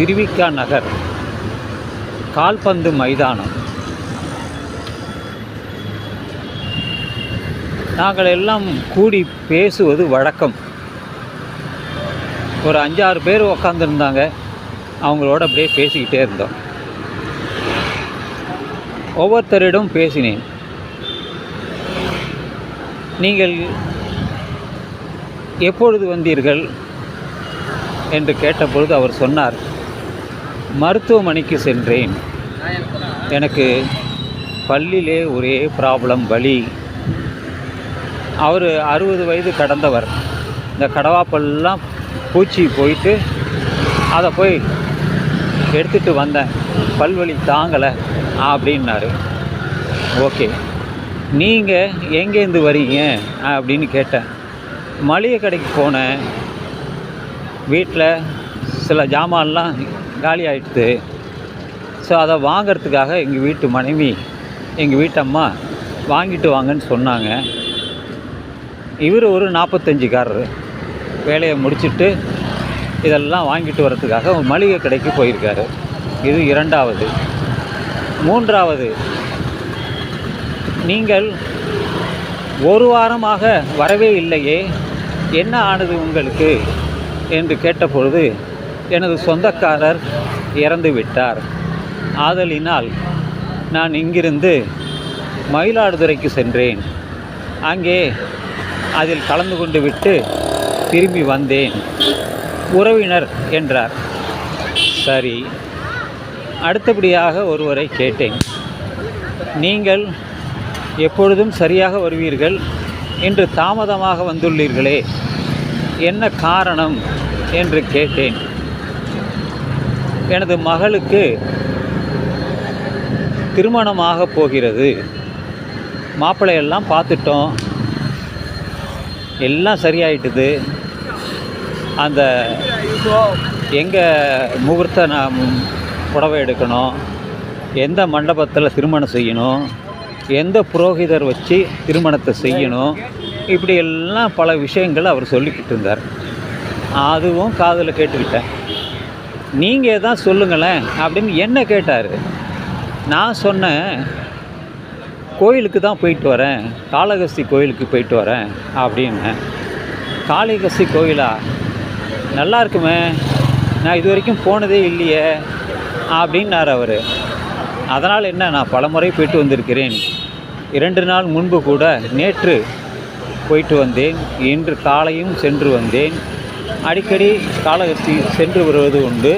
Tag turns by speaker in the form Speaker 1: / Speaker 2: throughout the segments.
Speaker 1: திருவிக்கா நகர் கால்பந்து மைதானம். நாங்கள் எல்லாம் கூடி பேசுவது வழக்கம். ஒரு அஞ்சாறு பேர் உக்காந்துருந்தாங்க அவங்களோட அப்படியே பேசிக்கிட்டே இருந்தோம். ஒவ்வொருத்தரிடம் பேசினேன். நீங்கள் எப்பொழுது வந்தீர்கள்? என்று கேட்டபொழுது அவர் சொன்னார் மருத்துவமனைக்கு சென்றேன். எனக்கு பல்லிலே ஒரே ப்ராப்ளம் வலி. அவர் அறுபது வயது கடந்தவர். இந்த கடவாப்பல்லாம் பூச்சி போயிட்டு அதை போய் எடுத்துகிட்டு வந்தேன். பல்வலி தாங்கலை அப்படின்னாரு. ஓகே. நீங்கள் எங்கேருந்து வரீங்க? அப்படின்னு கேட்டேன். மளிகை கடைக்கு போனேன். வீட்டில் சில ஜாமான்லாம் காலி ஆகிடுது ஸோ அதை வாங்கிறதுக்காக எங்கள் வீட்டு மனைவி எங்கள் வீட்டம்மா வாங்கிட்டு வாங்கன்னு சொன்னாங்க. இவர் ஒரு நாற்பத்தஞ்சுக்காரர் வேலையை முடிச்சுட்டு இதெல்லாம் வாங்கிட்டு வர்றதுக்காக ஒரு மளிகை கடைக்கு போயிருக்காரு. இது இரண்டாவது. மூன்றாவது நீங்கள் ஒரு வாரமாக வரவே இல்லையே. என்ன ஆனது உங்களுக்கு? என்று கேட்டபொழுது எனது சொந்தக்காரர் இறந்து விட்டார். ஆதலினால் நான் இங்கிருந்து மயிலாடுதுறைக்கு சென்றேன். அங்கே அதில் கலந்து கொண்டு விட்டு திரும்பி வந்தேன். உறவினர் என்றார். சரி அடுத்தபடியாக ஒருவரை கேட்டேன். நீங்கள் எப்பொழுதும் சரியாக வருவீர்கள்? இன்று தாமதமாக வந்துள்ளீர்களே என்ன காரணம்? என்று கேட்டேன். எனது மகளுக்கு திருமணமாக போகிறது. மாப்பிள்ளையெல்லாம் பார்த்துட்டோம். எல்லாம் சரியாயிட்டுது. அந்த எங்கே முகூர்த்த நான் புடவை எடுக்கணும். எந்த மண்டபத்தில் திருமணம் செய்யணும். எந்த புரோகிதர் வச்சு திருமணத்தை செய்யணும். இப்படி எல்லாம் பல விஷயங்கள் அவர் சொல்லிக்கிட்டு இருந்தார். அதுவும் காதில் கேட்டுக்கிட்டேன். நீங்கள் தான் சொல்லுங்களேன் அப்படின்னு என்ன கேட்டார்? நான் சொன்னேன் கோயிலுக்கு தான் போயிட்டு வரேன் காளகஸ்தி கோயிலுக்கு போயிட்டு வரேன் அப்படின்னு. காளிகஸ்தி கோயிலா? நல்லா இருக்குமே நான் இது வரைக்கும் போனதே இல்லையே அப்படின்னார் அவர். அதனால் என்ன நான் பலமுறை போயிட்டு வந்திருக்கிறேன். இரண்டு நாள் முன்பு கூட நேற்று போயிட்டு வந்தேன் இன்று காலையும் சென்று வந்தேன். அடிக்கடி காளகஸ்தி சென்று வருவது உண்டு.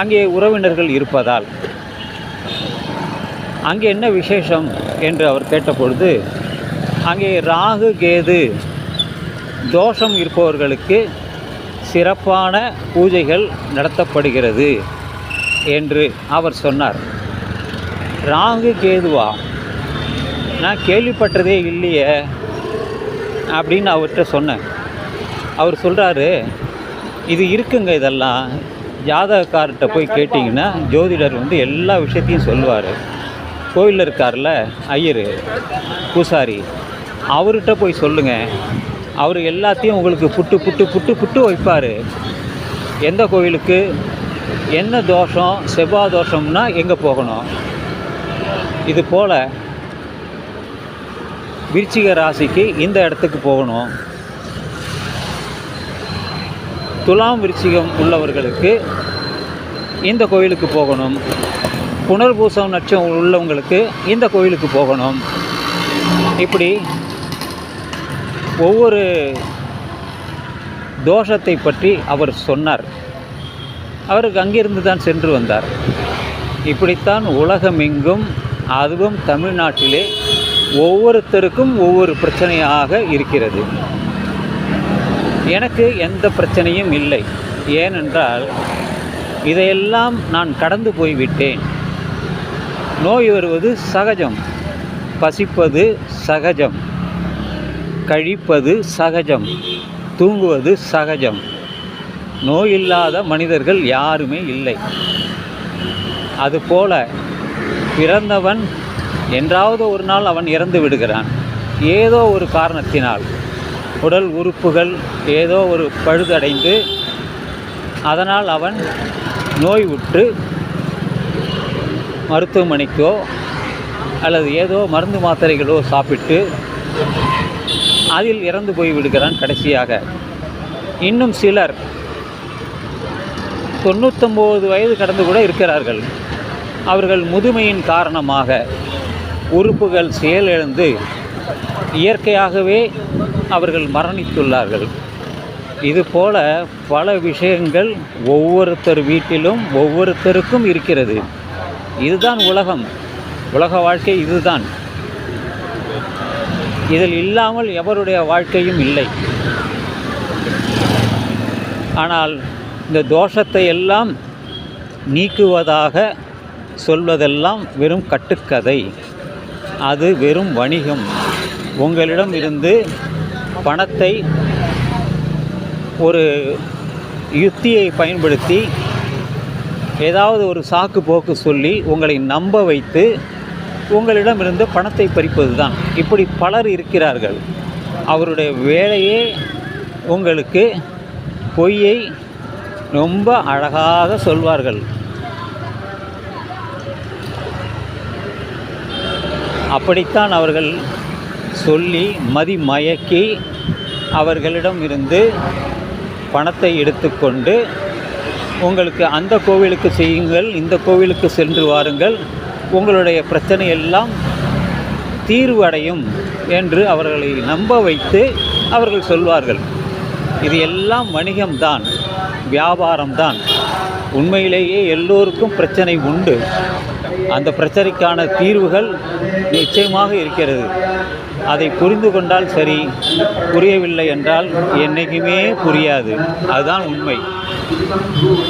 Speaker 1: அங்கே உறவினர்கள் இருப்பதால். அங்கே என்ன விசேஷம் என்று அவர் கேட்டபொழுது அங்கே ராகு கேது தோஷம் இருப்பவர்களுக்கு சிறப்பான பூஜைகள் நடத்தப்படுகிறது என்று அவர் சொன்னார். ராகு கேதுவா? நான் கேள்விப்பட்டதே இல்லையே அப்படின்னு அவர்கிட்ட சொன்னேன். அவர் சொல்கிறாரு இது இருக்குங்க இதெல்லாம். ஜாதகக்கார்கிட்ட போய் கேட்டிங்கன்னா ஜோதிடர் வந்து எல்லா விஷயத்தையும் சொல்லுவார். கோயிலில் இருக்கார்ல ஐயர் பூசாரி அவர்கிட்ட போய் சொல்லுங்கள் அவர் எல்லாத்தையும் உங்களுக்கு புட்டு புட்டு புட்டு புட்டு வைப்பார். எந்த கோயிலுக்கு என்ன தோஷம் செவ்வாய் தோஷம்னா எங்கே போகணும்? இது போல் விருச்சிக ராசிக்கு இந்த இடத்துக்கு போகணும். துலாம் விருச்சிகம் உள்ளவர்களுக்கு இந்த கோயிலுக்கு போகணும். புனர்பூசம் நட்சம் உள்ளவங்களுக்கு இந்த கோயிலுக்கு போகணும். இப்படி ஒவ்வொரு தோஷத்தை பற்றி அவர் சொன்னார். அவருக்கு அங்கிருந்து தான் சென்று வந்தார். இப்படித்தான் உலகமெங்கும் அதுவும் தமிழ்நாட்டிலே ஒவ்வொருத்தருக்கும் ஒவ்வொரு பிரச்சனையாக இருக்கிறது. எனக்கு எந்த பிரச்சனையும் இல்லை. ஏனென்றால் இதையெல்லாம் நான் கடந்து போய்விட்டேன். நோய் வருவது சகஜம். பசிப்பது சகஜம். கழிப்பது சகஜம். தூங்குவது சகஜம். நோய் இல்லாத மனிதர்கள் யாருமே இல்லை. அதுபோல பிறந்தவன் என்றாவது ஒரு நாள் அவன் இறந்து விடுகிறான். ஏதோ ஒரு காரணத்தினால். உடல் உறுப்புகள் ஏதோ ஒரு பழுதடைந்து அதனால் அவன் நோய் உற்று மருத்துவமனைக்கோ அல்லது ஏதோ மருந்து மாத்திரைகளோ சாப்பிட்டு அதில் இறந்து போய் விடுகிறான் கடைசியாக. இன்னும் சிலர் தொண்ணூத்தொம்பது வயது கடந்து கூட இருக்கிறார்கள். அவர்கள் முதுமையின் காரணமாக உறுப்புகள் செயலிழந்து இயற்கையாகவே அவர்கள் மரணித்துள்ளார்கள். இதுபோல பல விஷயங்கள் ஒவ்வொருத்தர் வீட்டிலும் ஒவ்வொருத்தருக்கும் இருக்கிறது. இதுதான் உலகம். உலக வாழ்க்கை இதுதான். இதில் இல்லாமல் எவருடைய வாழ்க்கையும் இல்லை. ஆனால் இந்த தோஷத்தை எல்லாம் நீக்குவதாக சொல்வதெல்லாம் வெறும் கட்டுக்கதை. அது வெறும் வணிகம். உங்களிடம் இருந்து பணத்தை ஒரு யுக்தியை பயன்படுத்தி ஏதாவது ஒரு சாக்கு போக்கு சொல்லி உங்களை நம்ப வைத்து உங்களிடமிருந்து பணத்தை பறிப்பது தான் இப்படி பலர் இருக்கிறார்கள். அவருடைய வேலையே உங்களுக்கு பொய்யை ரொம்ப அழகாக சொல்வார்கள். அப்படித்தான் அவர்கள் சொல்லி மதி மயக்கி அவர்களிடம் இருந்து பணத்தை எடுத்துக்கொண்டு உங்களுக்கு அந்த கோவிலுக்கு செய்யுங்கள் இந்த கோவிலுக்கு சென்று வாருங்கள் உங்களுடைய பிரச்சனை எல்லாம் தீர்வு அடையும் என்று அவர்களை நம்ப வைத்து அவர்கள் சொல்வார்கள். இது எல்லாம் வணிகம்தான் வியாபாரம்தான். உண்மையிலேயே எல்லோருக்கும் பிரச்சனை உண்டு. அந்த பிரச்சனைக்கான தீர்வுகள் நிச்சயமாக இருக்கிறது. அதை புரிந்து கொண்டால் சரி புரியவில்லை என்றால் என்றைக்குமே புரியாது. அதுதான் உண்மை.